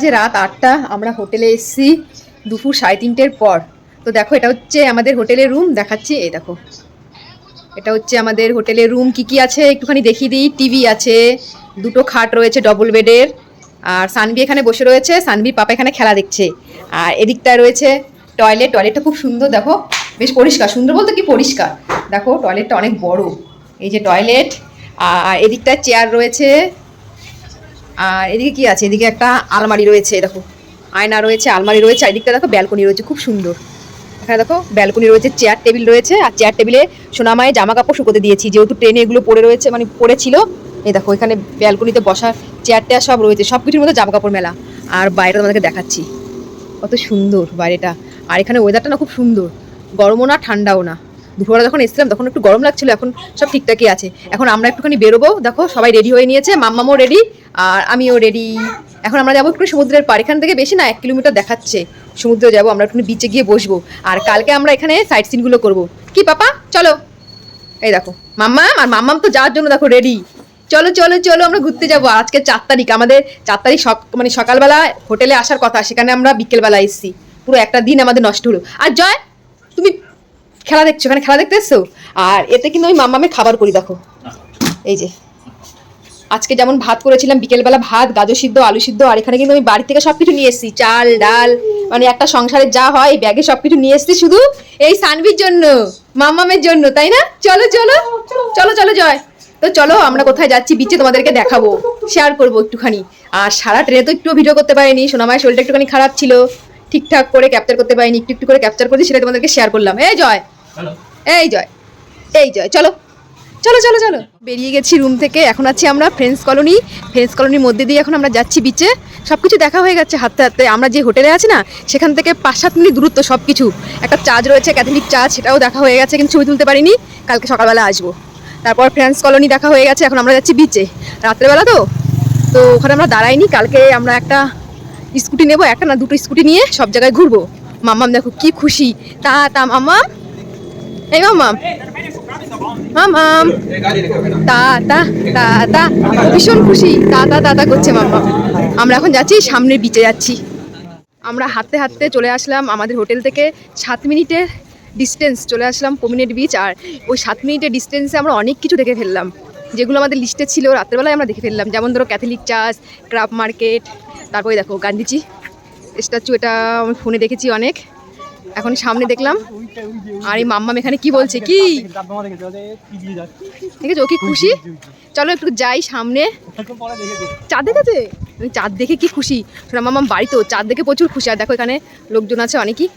বাজে রাত আটটা, আমরা হোটেলে এসেছি দুপুর সাড়ে তিনটের পর। তো দেখো, এটা হচ্ছে আমাদের হোটেলের রুম, দেখাচ্ছি, এই দেখো। এটা হচ্ছে আমাদের হোটেলের রুম, কি কি আছে একটুখানি দেখিয়ে দিই। টিভি আছে, দুটো খাট রয়েছে ডবল বেডের আর সানবি এখানে বসে রয়েছে সানবির পাপা এখানে খেলা দেখছে। আর এদিকটায় রয়েছে টয়লেট টয়লেটটা খুব সুন্দর, দেখো, বেশ পরিষ্কার, সুন্দর বলতে কি পরিষ্কার? দেখো টয়লেটটা অনেক বড়, এই যে টয়লেট আর এদিকটায় চেয়ার রয়েছে আর এদিকে কি আছে? এদিকে একটা আলমারি রয়েছে, দেখো। আয়না রয়েছে, আলমারি রয়েছে, আর এদিকটা দেখো ব্যালকনি রয়েছে, খুব সুন্দর। এখানে দেখো ব্যালকনি রয়েছে, চেয়ার টেবিল রয়েছে, আর চেয়ার টেবিলে সোনামায় জামা কাপড় শুকোতে দিয়েছি। যেহেতু ট্রেনে এগুলো পড়ে রয়েছে মানে পড়েছিল, এই দেখো, এখানে ব্যালকনিতে বসার চেয়ার টেয়ার সব রয়েছে সব কিছুর মধ্যে জামা কাপড় মেলা। আর বাইরেটা তোমাদেরকে দেখাচ্ছি। কত সুন্দর বাইরেটা। আর এখানে ওয়েদারটা না খুব সুন্দর, গরমও না, ঠান্ডাও না। দুপুরবেলা যখন এসেছিলাম, তখন একটু গরম লাগছিল, এখন সব ঠিকঠাকই আছে। এখন আমরা একটুখানি বেরোবো, দেখো, সবাই রেডি হয়ে নিয়েছে, মাম্মামও রেডি আর আমিও রেডি এখন আমরা যাব একটু সমুদ্রের পার এখান থেকে বেশি না, এক কিলোমিটার দেখাচ্ছে। সমুদ্রে যাব, আমরা একটু বিচে গিয়ে বসবো। আর কালকে আমরা এখানে সাইট সিনগুলো করব। কি, পাপা? চলো। এই দেখো, মাম্মাম আর মাম্মাম তো যাওয়ার জন্য দেখো রেডি চলো চলো চলো, আমরা ঘুরতে যাব। আজকে চার তারিখ, আমাদের চার তারিখ সক- মানে সকালবেলা হোটেলে আসার কথা, সেখানে আমরা বিকেলবেলা এসেছি। পুরো একটা দিন আমাদের নষ্ট হলো। আর জয়, তুমি খেলা দেখছ? এখানে খেলা দেখতে এসছো আর এতে কিন্তু আমি মাম্মামের খাবার করি, দেখো। এই যে। আজকে যেমন ভাত করেছিলাম, বিকেলবেলা ভাত, গাজর সিদ্ধ, আলু সিদ্ধ, আর এখানে কিন্তু আমি বাড়ি থেকে সব কিছু নিয়ে এসেছি। চাল, ডাল মানে একটা সংসারে যা হয় ব্যাগে সব কিছু নিয়ে এসেছি শুধু এই সানভির জন্য মাম্মামের জন্য, তাই না? চলো চলো। চলো চলো, জয়। তো চলো, আমরা কোথায় যাচ্ছি বিচে তোমাদেরকে দেখাবো শেয়ার করব একটুখানি। আর সারা ট্রেনে তো একটু ভিডিও করতে পারিনি, সোনামায়ের শরীরটা একটুখানি খারাপ ছিল। ঠিকঠাক করে ক্যাপচার করতে পারিনি একটু একটু করে ক্যাপচার করেছি সেটা তোমাদেরকে শেয়ার করলাম। এই জয়। এই জয়। এই জয়। চলো। চলো চলো চলো। বেরিয়ে গেছি রুম থেকে। এখন আছি আমরা ফ্রেন্ডস কলোনি ফ্রেন্ডস কলোনির মধ্যে দিয়ে এখন আমরা যাচ্ছি বিচে সব কিছু দেখা হয়ে গেছে হাতে হাতে আমরা যে হোটেলে আছি না সেখান থেকে পাঁচ সাত মিনিট দূরত্ব সব কিছু একটা চার্জ রয়েছে ক্যাথলিক চার্জ সেটাও দেখা হয়ে গেছে কিন্তু ছবি তুলতে পারিনি। কালকে সকালবেলা আসব। তারপর ফ্রেন্ডস কলোনি দেখা হয়ে গেছে। এখন আমরা যাচ্ছি বিচে রাত্রেবেলা তো। তো ওখানে আমরা দাঁড়াইনি। কালকে আমরা একটা স্কুটি নেব, একটা না দুটো স্কুটি নিয়ে সব জায়গায় ঘুরবো। মাম্মাম, দেখো কি খুশি। তা তা, মাম্মাম। এই মাম্মাম। মামাম তা তা তা তা, ভীষণ খুশি। তা তা তা তা করছে মাম্মা আমরা এখন যাচ্ছি সামনের বিচে যাচ্ছি। আমরা হাঁটতে হাঁটতে চলে আসলাম আমাদের হোটেল থেকে। সাত মিনিটের ডিস্টেন্স চলে আসলাম পমিনেট বিচ আর ওই সাত মিনিটের ডিস্টেন্সে আমরা অনেক কিছু দেখে ফেললাম। যেগুলো আমাদের লিস্টে ছিল, রাত্রেবেলায় আমরা দেখে ফেললাম। যেমন ধরো ক্যাথলিক চার্চ ক্রাফ মার্কেট তারপরে দেখো গান্ধীজি। স্ট্যাচু এটা আমি ফোনে দেখেছি অনেক। এখন সামনে দেখলাম। আর এই মাম্মাম এখানে কি বলছে? কি? ঠিক আছে, ও কি খুশি? চলো একটু যাই সামনে। চাঁদ দেখেছে? চাঁদ দেখে কি খুশি? শোনা মামাম বাড়ি তো চাঁদ দেখে প্রচুর খুশি। আর দেখো এখানে লোকজন আছে অনেকই।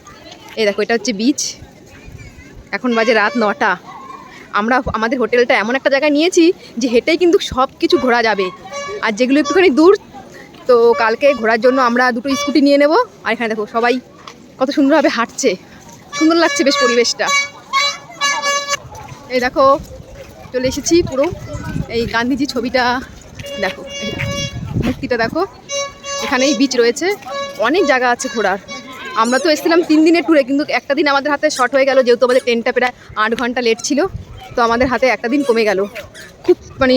এই দেখো, এটা হচ্ছে বিচ এখন বাজে রাত নটা। আমরা আমাদের হোটেলটা এমন একটা জায়গায় নিয়েছি যে হেঁটেই কিন্তু সব কিছু ঘোরা যাবে। আর যেগুলো একটুখানি দূর তো কালকে ঘোরার জন্য আমরা দুটো স্কুটি নিয়ে নেব। আর এখানে দেখো সবাই কত সুন্দরভাবে হাঁটছে। সুন্দর লাগছে বেশ পরিবেশটা। এই দেখো, চলে এসেছি পুরো। এই গান্ধীজি ছবিটা দেখো মূর্তিটা দেখো। এখানেই বিচ রয়েছে। অনেক জায়গা আছে ঘোরার। আমরা তো এসেছিলাম তিন দিনের ট্যুরে কিন্তু একটা দিন আমাদের হাতে শর্ট হয়ে গেল, যেহেতু আমাদের ট্রেনটা প্রায় আট ঘণ্টা লেট ছিল। তো আমাদের হাতে একটা দিন কমে গেল। খুব মানে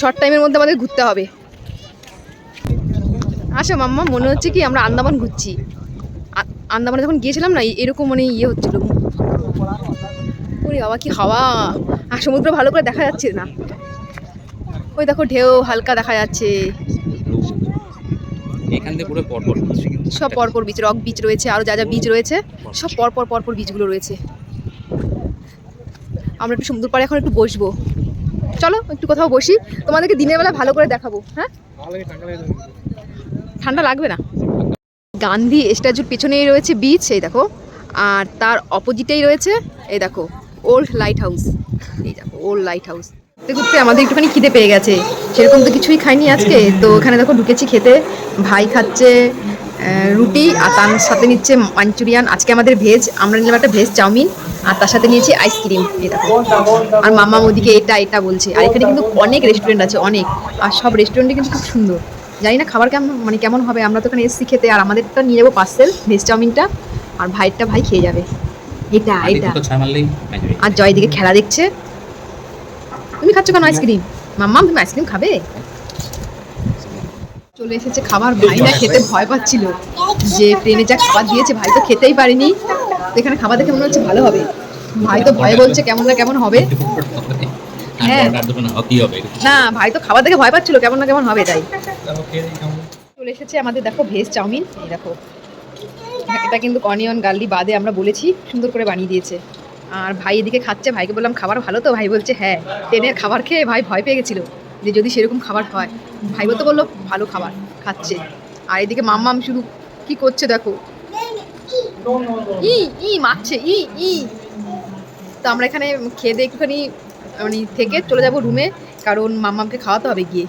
শর্ট টাইমের মধ্যে আমাদের ঘুরতে হবে। আসো মাম্মা মনে হচ্ছে কি আমরা আন্দামান ঘুরছি। আন্দামানে যখন গিয়েছিলাম না এরকম মানে ইয়ে হচ্ছিল। ওরে বাবা কি হাওয়া। আর সমুদ্র ভালো করে দেখা যাচ্ছে না। ওই দেখো ঢেউ হালকা দেখা যাচ্ছে। এখান থেকে পুরো পরপর সব পরপর বিচ রক বিচ রয়েছে আরও যা যা বিচ রয়েছে সব পরপর পরপর বিচগুলো রয়েছে। আমরা একটু সমুদ্র পাড়ে এখন একটু বসবো। চলো একটু কোথাও বসি। তোমাদেরকে দিনের বেলা ভালো করে দেখাবো হ্যাঁ? ঠান্ডা লাগবে না। গান্ধী স্ট্যাচুর পেছনেই রয়েছে বিচ এই দেখো। আর তার অপোজিটেই রয়েছে, এই দেখো ওল্ড লাইট হাউস এই দেখো ওল্ড লাইট হাউস ঘুরতে ঘুরতে আমাদের একটুখানি খিদে পেয়ে গেছে। সেরকম তো কিছুই খাইনি আজকে। তো এখানে দেখো ঢুকেছি খেতে। ভাই খাচ্ছে রুটি আর তার সাথে নিচ্ছে মাঞ্চুরিয়ান আজকে আমাদের ভেজ আমরা নিলাম একটা ভেজ চাউমিন। আর তার সাথে নিয়েছি আইসক্রিম দেখো। আর মামা ওদিকে এটা এটা বলছে। আর এখানে কিন্তু অনেক রেস্টুরেন্ট আছে, অনেক। আর সব রেস্টুরেন্টে কিন্তু খুব সুন্দর। জানি না খাবার কেমন মানে কেমন হবে। আমরা তো ওখানে এসছি খেতে আর আমাদেরটা নিয়ে যাব পার্সেল ভেজ চাউমিনটা আর ভাইয়েরটা ভাই খেয়ে যাবে। এটা এটা। আর জয় দিকে খেলা দেখছে। তুমি খাচ্ছ কেন আইসক্রিম মাম্মা তুমি আইসক্রিম খাবে? চলে এসেছে খাবার ভাই না খেতে ভয় পাচ্ছিল। যে ট্রেনে যা খাবার দিয়েছে ভাই তো খেতেই পারিনি। এখানে খাবার দেখে মনে হচ্ছে ভালো হবে। ভাই তো ভয় বলছে কেমন না কেমন হবে। হ্যাঁ। না ভাই তো খাবার দেখে ভয় পাচ্ছিল কেমন না কেমন হবে তাই। চলে এসেছে আমাদের দেখো ভেজ চাউমিন। এই দেখো এটা কিন্তু অনিয়ন গার্লি বাদে আমরা বলেছি সুন্দর করে বানিয়ে দিয়েছে। আর ভাই এদিকে খাচ্ছে ভাইকে বললাম খাবার ভালো তো? ভাই বলছে হ্যাঁ। ট্রেনের খাবার খেয়ে ভাই ভয় পেয়ে গেছিল যে যদি সেরকম খাবার হয়। ভাই বলতে বলল ভালো খাবার খাচ্ছে। আর এদিকে মাম্মাম শুধু কি করছে দেখো। ই ই মারছে ই ই। তো আমরা এখানে খেয়ে দিয়ে একটুখানি মানে থেকে চলে যাব রুমে কারণ মামাকে খাওয়াতে হবে গিয়ে।